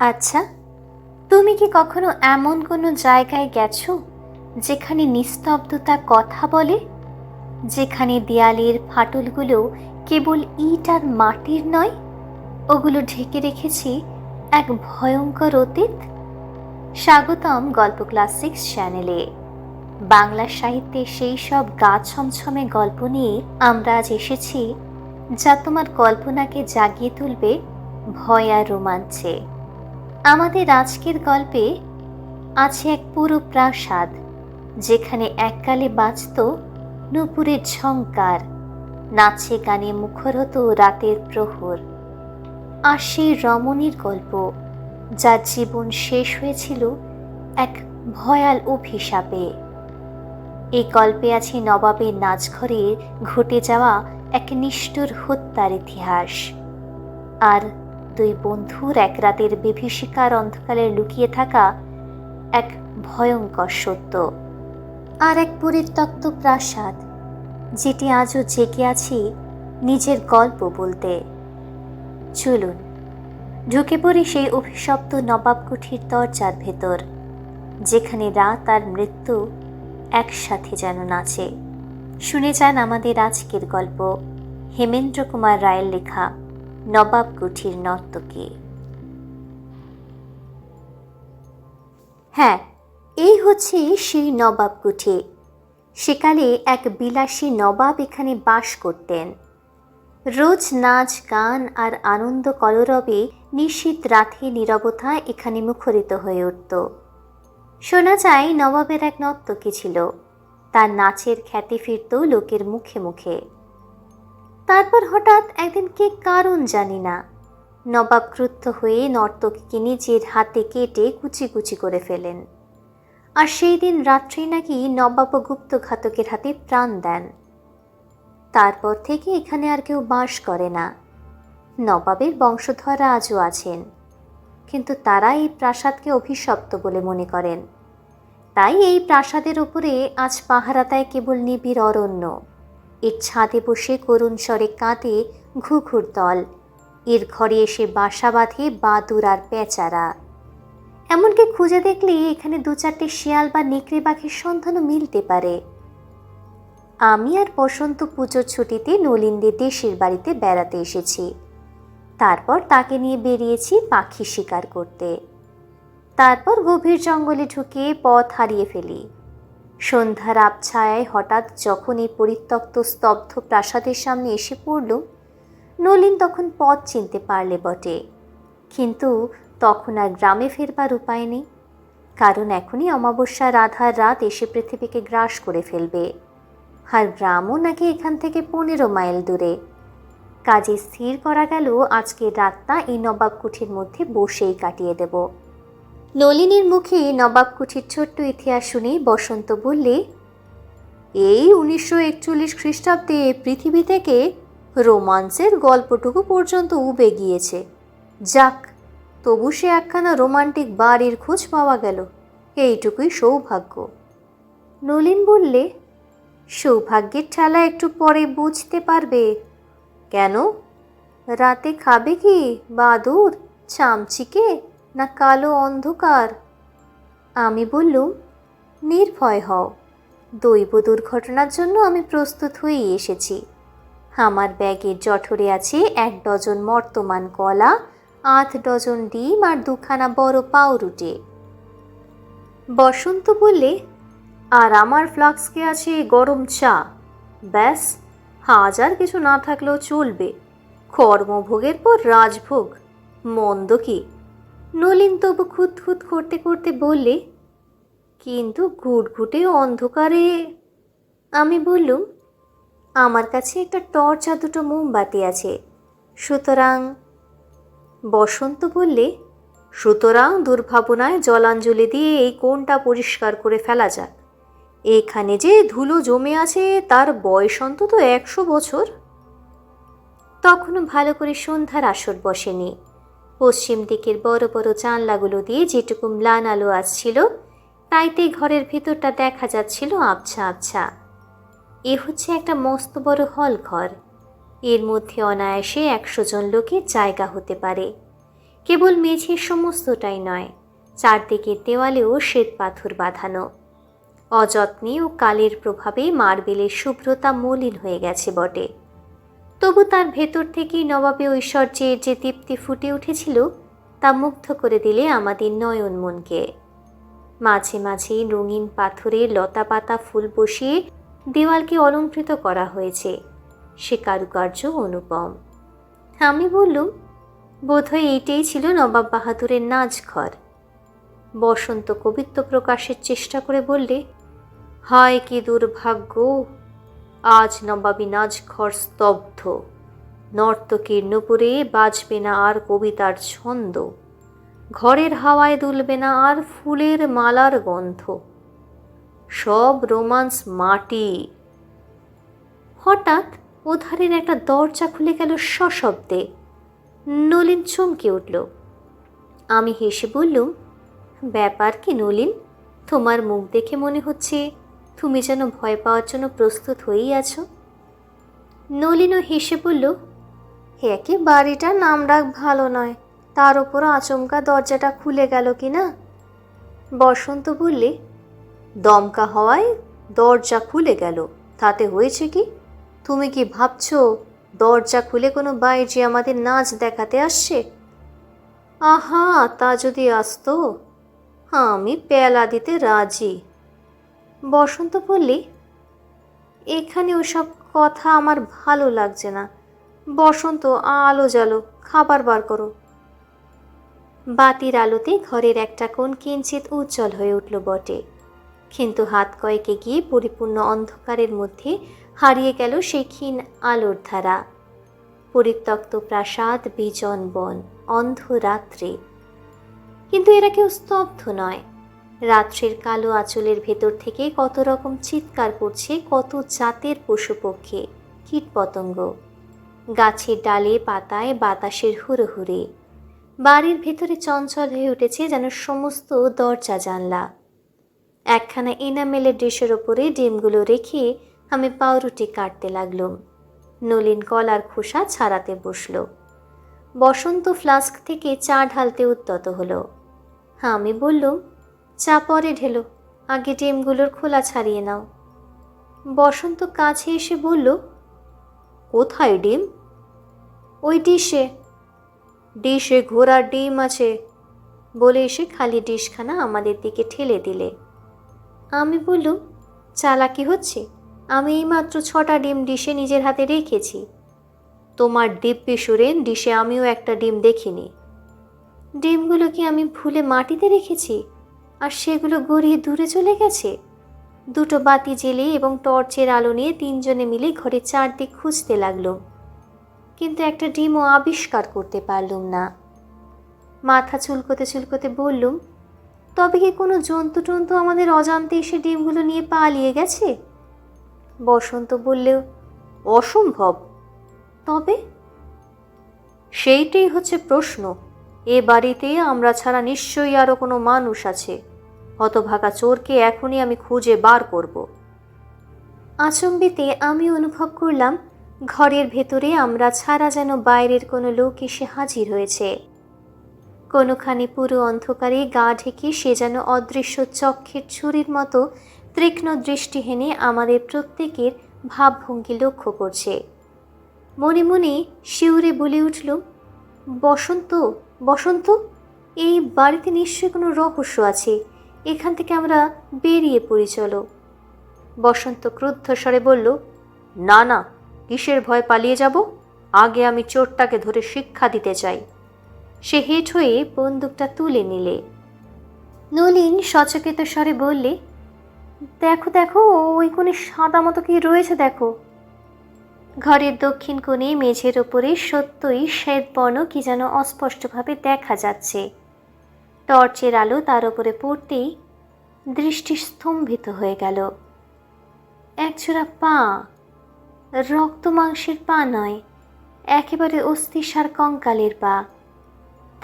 আচ্ছা তুমি কি কখনো এমন কোনো জায়গায় গেছো যেখানে নিস্তব্ধতা কথা বলে? যেখানে দেয়ালের ফাটলগুলো কেবল ইট আর মাটির নয়, ওগুলো ঢেকে রেখেছি এক ভয়ঙ্কর অতীত? স্বাগতম গল্প ক্লাস সিক্স চ্যানেলে। বাংলা সাহিত্যে সেই সব গা ছমছমে গল্প নিয়ে আমরা আজ এসেছি, যা তোমার কল্পনাকে জাগিয়ে তুলবে ভয় আর রোমাঞ্চে। আমাদের আজকের গল্পে আছে এক পুরো প্রাসাদ, যেখানে এককালে বাঁচত নুপুরের ঝংকার, নাচে গানে মুখর হতো রাতের প্রহর। আর সেই রমণীর গল্প, যার জীবন শেষ হয়েছিল এক ভয়াল অভিশাপে। এই গল্পে আছে নবাবের নাচঘরে ঘটে যাওয়া এক নিষ্ঠুর হত্যার ইতিহাস। আর দুই বন্ধুর এক রাতের বিভীষিকার অন্ধকারে লুকিয়ে থাকা এক ভয়ঙ্কর সত্য। আর এক পরিত্যক্ত প্রাসাদ, যেটি আজও জেগে আছি নিজের গল্প বলতে। চলুন, ঢুকে পড়ি সেই অভিশপ্ত নবাব কুঠির দরজার ভেতর, যেখানে রাত আর মৃত্যু একসাথে যেন নাচে। শুনে যান আমাদের আজকের গল্প হেমেন্দ্র কুমার রায়ের লেখা। নবাব কুঠির নর্তকী। হ্যাঁ এই হচ্ছে সেই নবাব কুঠি। সেকালে এক বিলাসী নবাব এখানে বাস করতেন। রোজ নাচ, গান আর আনন্দ কলরবে নিশীত রাতে নীরবতা এখানে মুখরিত হয়ে উঠত। শোনা যায় নবাবের এক নর্তকী ছিল। তার নাচের খ্যাতি ফিরত লোকের মুখে মুখে। তারপর হঠাৎ একদিন কে কারণ জানি না। নবাব ক্রুদ্ধ হয়ে নর্তকীকে নিজের হাতে কেটে কুচি কুচি করে ফেলেন। আর সেই দিন রাত্রেই নাকি নবাব গুপ্ত ঘাতকের হাতে প্রাণ দেন। তারপর থেকে এখানে আর কেউ বাস করে না। নবাবের বংশধররা আজও আছেন। কিন্তু তারা এই প্রাসাদকে অভিশপ্ত বলে মনে করেন। তাই এই প্রাসাদের উপরে আজ পাহারা কেবল নিবিড় অরণ্য। এর ছাদে বসে করুণ স্বরে কাঁদে ঘুঘুর দল। এর ঘরে এসে বাসা বাঁধে বাদুর আর পেঁচারা এমনকি খুঁজে দেখলে এখানে দু চারটে শিয়াল বা নেকড়ে পাখির সন্ধানও মিলতে পারে। আমি আর বসন্ত পুজোর ছুটিতে নলিনদের দেশের বাড়িতে বেড়াতে এসেছি। তারপর তাকে নিয়ে বেরিয়েছি পাখি শিকার করতে। তারপর গভীর জঙ্গলে ঢুকে পথ হারিয়ে ফেলি। সন্ধ্যার আবছায়ায় হঠাৎ যখন এই পরিত্যক্ত স্তব্ধ প্রাসাদের সামনে এসে পড়ল, নলিন তখন পথ চিনতে পারলে বটে। কিন্তু তখন আর গ্রামে ফেরবার উপায় নেই। কারণ এখনই অমাবস্যার আধার রাত এসে পৃথিবীকে গ্রাস করে ফেলবে। আর গ্রামও নাকি এখান থেকে পনেরো মাইল দূরে। কাজে স্থির করা গেল, আজকের রাতটা এই নবাব কুঠির মধ্যে বসেই কাটিয়ে দেব। নলিনীর মুখে নবাব কুঠির ছোট্ট ইতিহাস শুনে বসন্ত বললে, এই উনিশশো একচল্লিশ খ্রিস্টাব্দে পৃথিবী থেকে রোমান্সের গল্পটুকু পর্যন্ত উবে গিয়েছে। যাক, তবু সে একখানা রোমান্টিক বাড়ির খোঁজ পাওয়া গেল। এইটুকুই সৌভাগ্য। নলিন বললে, সৌভাগ্যের ঠেলা একটু পরে বুঝতে পারবে। কেন? রাতে খাবে কি বাদুর, চামচিকে না কালো অন্ধকার? আমি বললুম, নির্ভয় হও। দৈব দুর্ঘটনার জন্য আমি প্রস্তুত হয়েই এসেছি। আমার ব্যাগের জঠরে আছে এক ডজন মর্তমান কলা, আধ ডজন ডিম আর দুখানা বড় পাউরুটে। বসন্ত বললে, আর আমার ফ্লাক্সকে আছে গরম চা। ব্যাস হাজার কিছু না থাকলেও চলবে। কর্মভোগের পর রাজভোগ। মন্দ কি? নলিন তবু খুঁত খুঁত করতে করতে বললে, কিন্তু ঘুটঘুটে অন্ধকারে। আমি বললুম, আমার কাছে একটা টর্চ আর দুটো মোমবাতি আছে। সুতরাং বসন্ত বললে, সুতরাং দুর্ভাবনায় জলাঞ্জলি দিয়ে এই কোণটা পরিষ্কার করে ফেলা যাক। এখানে যে ধুলো জমে আছে তার বয়স অন্তত একশো বছর। তখনও ভালো করে সন্ধ্যার আসর বসেনি। পশ্চিম দিকের বড় বড় জানলাগুলো দিয়ে যেটুকু ম্লান আলো আসছিল, তাইতে ঘরের ভেতরটা দেখা যাচ্ছিল আবছা আবছা। এ হচ্ছে একটা মস্ত বড় হল ঘর। এর মধ্যে অনায়াসে একশো জন লোকের জায়গা হতে পারে। কেবল মেঝের সমস্তটাই নয় চারদিকের দেওয়ালেও শ্বেত পাথর বাঁধানো। অযত্নে ও কালের প্রভাবে মার্বেলের শুভ্রতা মলিন হয়ে গেছে বটে। তবু তার ভেতর থেকেই নবাবে ঐশ্বর্যের যে দীপ্তি ফুটে উঠেছিল, তা মুগ্ধ করে দিলে আমাদের নয়ন মনকে। মাঝে মাঝে রঙিন পাথরে লতা পাতা ফুল বসিয়ে দেওয়ালকে অলঙ্কৃত করা হয়েছে। সে কারুকার্য অনুপম। আমি বললুম, বোধহয় এইটাই ছিল নবাব বাহাদুরের নাচ ঘর বসন্ত কবিত্ব প্রকাশের চেষ্টা করে বললে, হয় কি দুর্ভাগ্য আজ নবাবী নাচ ঘর স্তব্ধ। নর্তকীর নুপুরে বাজবে না আর কবিতার ছন্দ। ঘরের হাওয়ায় দুলবে না আর ফুলের মালার গন্ধ। সব রোমান্স মাটি। হঠাৎ ওধারের একটা দরজা খুলে গেল সশব্দে। নলিন চমকে উঠল। আমি হেসে বললুম, ব্যাপার কি নলিন? তোমার মুখ দেখে মনে হচ্ছে তুমি যেন ভয় পাওয়ার জন্য প্রস্তুত হয়েই আছো? নলিনও হেসে বলল একে বাড়িটার নাম ডাক ভালো নয়। তার ওপর আচমকা দরজাটা খুলে গেল কি না বসন্ত বললে, দমকা হওয়ায় দরজা খুলে গেল। তাতে হয়েছে কি? তুমি কি ভাবছ দরজা খুলে কোনো বাইরে আমাদের নাচ দেখাতে আসছে? আহা, তা যদি আসতো, আমি পেলা দিতে রাজি। বসন্ত বললে, এখানে ওসব কথা আমার ভালো লাগছে না। বসন্ত, আলো জ্বালো, খাবার বার করো। বাতির আলোতে ঘরের একটা কোণ কিঞ্চিত উজ্জ্বল হয়ে উঠল বটে। কিন্তু হাত কয়েকে গিয়ে পরিপূর্ণ অন্ধকারের মধ্যে হারিয়ে গেল সেই ক্ষীণ আলোর ধারা। পরিত্যক্ত প্রাসাদ, বিজন বন, অন্ধ রাত্রে। কিন্তু এরা কেউ স্তব্ধ নয়। রাত্রের কালো আঁচলের ভেতর থেকে কত রকম চিৎকার করছে, কত জাতের পশু পক্ষী। কীটপতঙ্গ গাছের ডালে, পাতায়, বাতাসের হুড়োহুড়ি। বাড়ির ভেতরে চঞ্চল হয়ে উঠেছে যেন সমস্ত দরজা জানলা। একখানা এনামেলের ডিশের ওপরে ডিমগুলো রেখে আমি পাউরুটি কাটতে লাগলুম। নলিন কলার খোসা ছাড়াতে বসল। বসন্ত ফ্লাস্ক থেকে চা ঢালতে উদ্যত হলো। আমি বললুম চা পরে ঢেলো। আগে ডিমগুলোর খোলা ছাড়িয়ে নাও। বসন্ত কাছে এসে বলল, কোথায় ডিম? ওই ডিশে। ডিশে ঘোড়ার ডিম আছে। বলে এসে খালি ডিশখানা আমাদের দিকে ঠেলে দিলে। আমি বললুম, চালাকি হচ্ছে? আমি এইমাত্র ছটা ডিম ডিশে নিজের হাতে রেখেছি। তোমার দিব্যি সুরেন ডিশে আমিও একটা ডিম দেখিনি। ডিমগুলো কি আমি ভুলে মাটিতে রেখেছি? আর সেগুলো গড়িয়ে দূরে চলে গেছে। দুটো বাতি জেলে এবং টর্চের আলো নিয়ে তিনজনে মিলে ঘরে চারদিক খুঁজতে লাগল। কিন্তু একটা ডিমও আবিষ্কার করতে পারলুম না। মাথা চুলকোতে চুলকোতে বললুম, তবে কি কোনো জন্তু টন্তু আমাদের অজান্তে এসে ডিমগুলো নিয়ে পালিয়ে গেছে? বসন্ত বললেও অসম্ভব। তবে? সেইটাই হচ্ছে প্রশ্ন। এ বাড়িতে আমরা ছাড়া নিশ্চয়ই আরও কোনো মানুষ আছে। হতভাগা চোরকে এখনই আমি খুঁজে বার করব। আচম্বিতে আমি অনুভব করলাম, ঘরের ভেতরে আমরা ছাড়া যেন বাইরের কোনো লোক এসে হাজির হয়েছে। কোনোখানি পুরো অন্ধকারে গা ঢেকে সে যেন অদৃশ্য চক্ষের ছুরির মতো তীক্ষ্ণ দৃষ্টিহীনে আমাদের প্রত্যেকের ভাবভঙ্গি লক্ষ্য করছে। মনে মনে শিউরে বলে উঠল, বসন্ত বসন্ত, এই বাড়িতে নিশ্চয়ই কোনো রহস্য আছে। এখান থেকে আমরা বেরিয়ে পড়ি, চলো। বসন্ত ক্রুদ্ধ স্বরে বলল, না না, কিসের ভয় পালিয়ে যাব? আগে আমি চোরটাকে ধরে শিক্ষা দিতে চাই। সে হেট হয়ে বন্দুকটা তুলে নিলে। নলিন সচকিত স্বরে বললে, দেখো দেখো, ওই কোণে সাদা মতো কি রয়েছে, দেখো। ঘরের দক্ষিণ কোণে মেঝের ওপরে সত্যই শ্বেতবর্ণ কি যেন অস্পষ্টভাবে দেখা যাচ্ছে। টর্চের আলো তার উপরে পড়তেই দৃষ্টি স্তম্ভিত হয়ে গেল। একজোড়া পা, রক্ত মাংসের পা নয়, একেবারে অস্থিসার কঙ্কালের পা।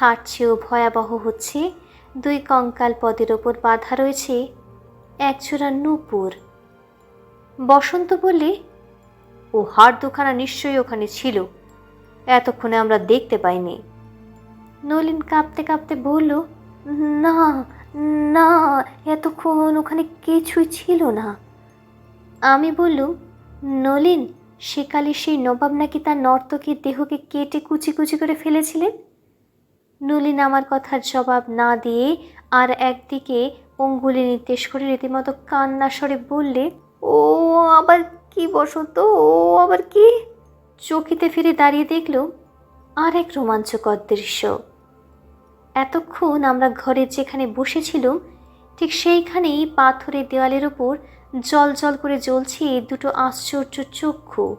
তার চেয়েও ভয়াবহ হচ্ছে দুই কঙ্কাল পদের ওপর বাঁধা রয়েছে একজোড়া নূপুর। বসন্ত বললে, ও হাড় দুখানা নিশ্চয়ই ওখানে ছিল, এতক্ষণে আমরা দেখতে পাইনি। নলিন কাঁপতে কাঁপতে বলল না না, এতক্ষণ ওখানে কিছুই ছিল না। আমি বললুম নলিন, সেকালে সেই নবাব নাকি তার নর্তকীর দেহকে কেটে কুচি কুচি করে ফেলেছিলেন? নলিন আমার কথার জবাব না দিয়ে আর একদিকে অঙ্গুলি নির্দেশ করে রীতিমতো কান্না স্বরে বললে, ও, আবার কি বসন্ত, ও, আবার কি? চকিতে ফিরে দাঁড়িয়ে দেখল আর এক রোমাঞ্চকর দৃশ্য। এতক্ষণ আমরা ঘরের যেখানে বসেছিলাম, ঠিক সেইখানেই পাথরের দেওয়ালের ওপর জল জল করে জ্বলছে দুটো আশ্চর্য চক্ষু।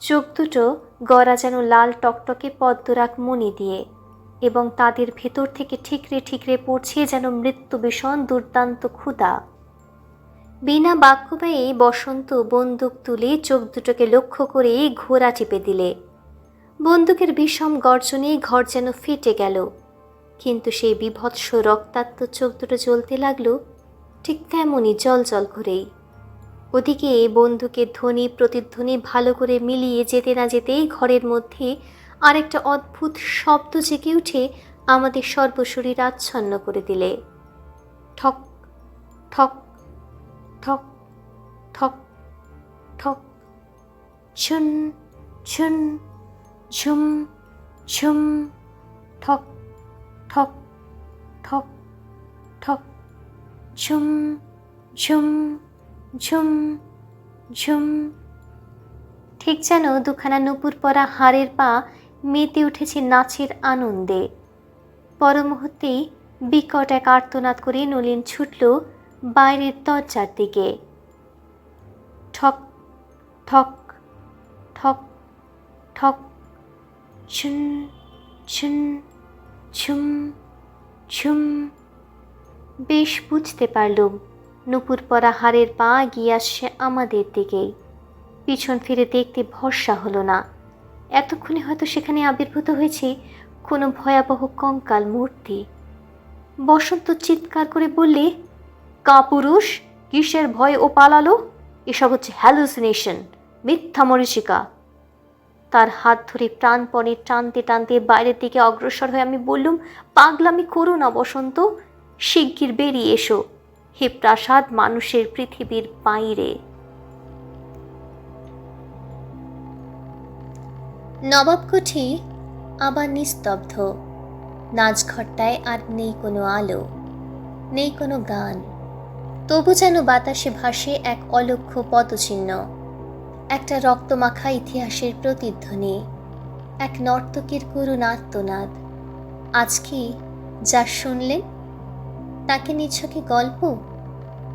চোখ দুটো গড়া যেন লাল টকটকে পদ্মরাগ মণি দিয়ে এবং তাদের ভেতর থেকে ঠিকরে ঠিকরে পড়ছে যেন মৃত্যু ভীষণ দুর্দান্ত ক্ষুধা। বিনা বাক্য ব্যয়ে বসন্ত বন্দুক তুলে চোখ দুটোকে লক্ষ্য করে ঘোড়া চেপে দিলে। বন্দুকের বিষম গর্জনে ঘর যেন ফেটে গেল। কিন্তু সেই বিভৎস রক্তাক্ত চোখ দুটো জ্বলতে লাগল ঠিক তেমনই জল জল করেই। ওদিকে বন্দুকের ধ্বনি প্রতিধ্বনি ভালো করে মিলিয়ে যেতে না যেতেই ঘরের মধ্যে আরেকটা অদ্ভুত শব্দ জেগে উঠে আমাদের সর্বশরীর আচ্ছন্ন করে দিলে। ঠক ঠক ঠক ঠক ঠক ছুন ছুন ঝুম ঝুম, ঠক। ঠক ঠক ঠক, ঝুম ঝুম ঝুম ঝুম। ঠিক যেন দুখানা নুপুর পরা হাড়ের পা মেতে উঠেছে নাচের আনন্দে। পর মুহূর্তেই বিকট এক আর্তনাদ করে নলিন ছুটল বাইরের দরজার দিকে। ঠক ঠক ঠক ঠক ছুন ছুন ঝুম ঝুম বেশ বুঝতে পারলুম নুপুর পরা হাড়ের পা গিয়ে আসছে আমাদের দিকেই। পিছন ফিরে দেখতে ভরসা হলো না। এতক্ষণে হয়তো সেখানে আবির্ভূত হয়েছে কোনো ভয়াবহ কঙ্কাল মূর্তি। বসন্ত চিৎকার করে বললে, কাপুরুষ, কিসের ভয় ও পালালো? এসব হচ্ছে হ্যালুসিনেশন মিথ্যা মরিচিকা তার হাত ধরে প্রাণপণে টানতে টানতে বাইরের দিকে অগ্রসর হয়ে আমি বললুম, পাগলামি করো না বসন্ত, শিগগির বেরিয়ে এসো। হে প্রাসাদ মানুষের পৃথিবীর বাইরে। নবাব নবাবকুঠি আবার নিস্তব্ধ। নাচঘরটায় আর নেই কোনো আলো, নেই কোনো গান। তবু যেন বাতাসে ভাসে এক অলক্ষ্য পদচিহ্ন একটা রক্তমাখা ইতিহাসের প্রতিধ্বনি, এক নর্তকীর করুণ আর্তনাদ। আজ কি যা শুনলেন তাকে নিছকে গল্প?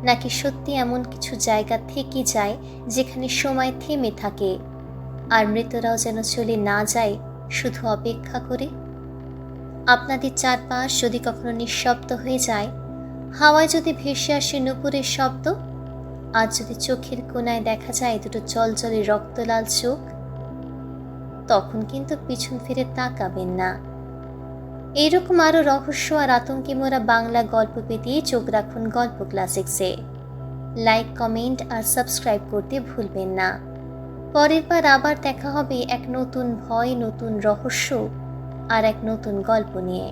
নাকি সত্যি এমন কিছু জায়গা থেকে যায় যেখানে সময় থেমে থাকে, আর মৃতরাও যেন চলে না যায় শুধু অপেক্ষা করে? আপনাদের চারপাশ যদি কখনো নিঃশব্দ হয়ে যায়, হাওয়ায় যদি ভেসে আসে নুপুরের শব্দ আর যদি চোখের কোনায় দেখা যায় দুটো জলজলে রক্তলাল চোখ, তখন কিন্তু পিছন ফিরে তাকাবেন না। এরকম আরও রহস্য আর আতঙ্কে মোরা বাংলা গল্প পেতে চোখ রাখুন গল্প ক্লাসিক্সে। লাইক, কমেন্ট আর সাবস্ক্রাইব করতে ভুলবেন না। পরের বার আবার দেখা হবে এক নতুন ভয়, নতুন রহস্য আর এক নতুন গল্প নিয়ে।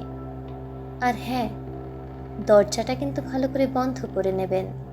আর হ্যাঁ দরজাটা কিন্তু ভালো করে বন্ধ করে নেবেন।